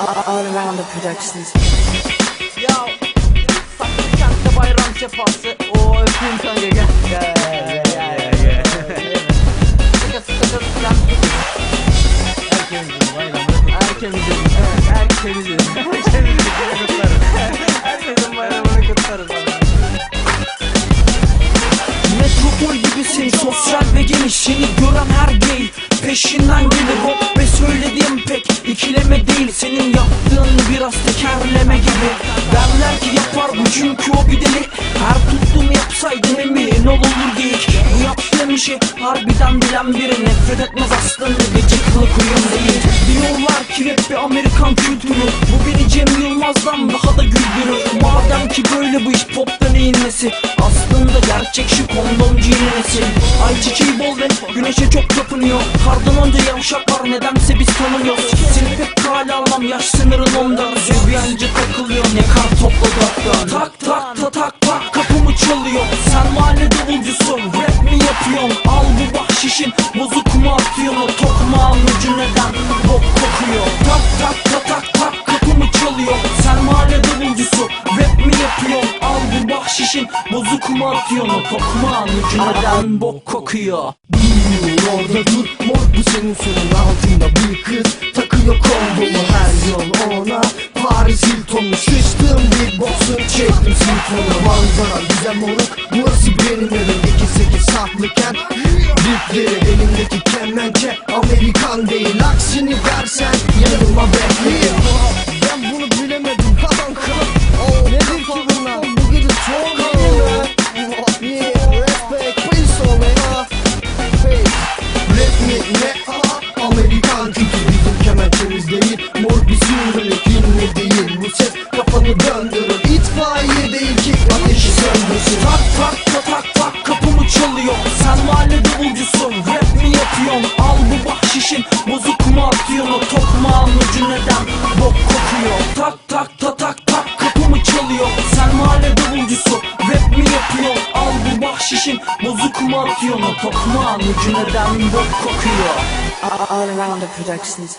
All around the productions. Ya saklı kentte bayram sefası O öpeyim kanka gel Gel gel gel. Gel Sıkı sıkı sıkı Erkemizin bayramını Erkemizin Erkemizin Erkemizin kutlarız Herkesin bayramını kutlarız. Metropol gibisin sosyal ve geniş. Seni gören her gay peşinden gelir Rock ve söylediğim pek ikileme değil. Senin yaptığın biraz tekerleme gibi. Derler ki yapar bu çünkü o bir deli Her tuttuğumu yapsaydım emin olur geyik Bu yaptığım işi harbiden bilen biri Nefret etmez aslında. Gece kılık uyum değil. Diyorlar ki rap bir Amerikan kültürü. Bu beni Cem Yılmaz'dan daha da güldürür. Madem ki böyle bu iş popta neyin nesi? Aslında gerçek şu kondomcu yeni nesil Ayçiçeği bol ve güneşe çok tapınıyor Kardan önce yavşaklar nedense biz tanımıyoruz. Seni pek kale almam yaş sınırın ondan. Sübyancı takılıyor ne kar topladı hatta. Tak tak ta tak tak kapımı çalıyor. Sen mahalle davulcusu rap mi yapıyorsun? Al bu bahşişin bozuk mu atıyorsun? O tokmağın ucu neden bok kokuyor? Tak tak ta tak tak kapımı çalıyor. Sen mahalle davulcusu rap mi yapıyorsun? Al bu bahşişin bozuk mu atıyorsun? O tokmağın ucu neden bok kokuyor Dur orada dur. Mor bu senin sonun altında bir kız. Takıyor kondomu her yol ona. Paris Hilton'u sıçtım bir box'un çektim. Sifonu Manzara güzel moruk. Burası benim evim. İki sekiz saklıken Dipleri elimdeki kemençe. Amerikan yapıyorsun Al bu bahşişin bozuk O tokmağın ucu neden bok kokuyor? Tak tak ta tak tak kapımı çalıyor. Sen mahalle davulcusu rap mi yapıyorsun Al bu bahşişin bozuk O tokmağın ucu neden bok kokuyor? All around the productions.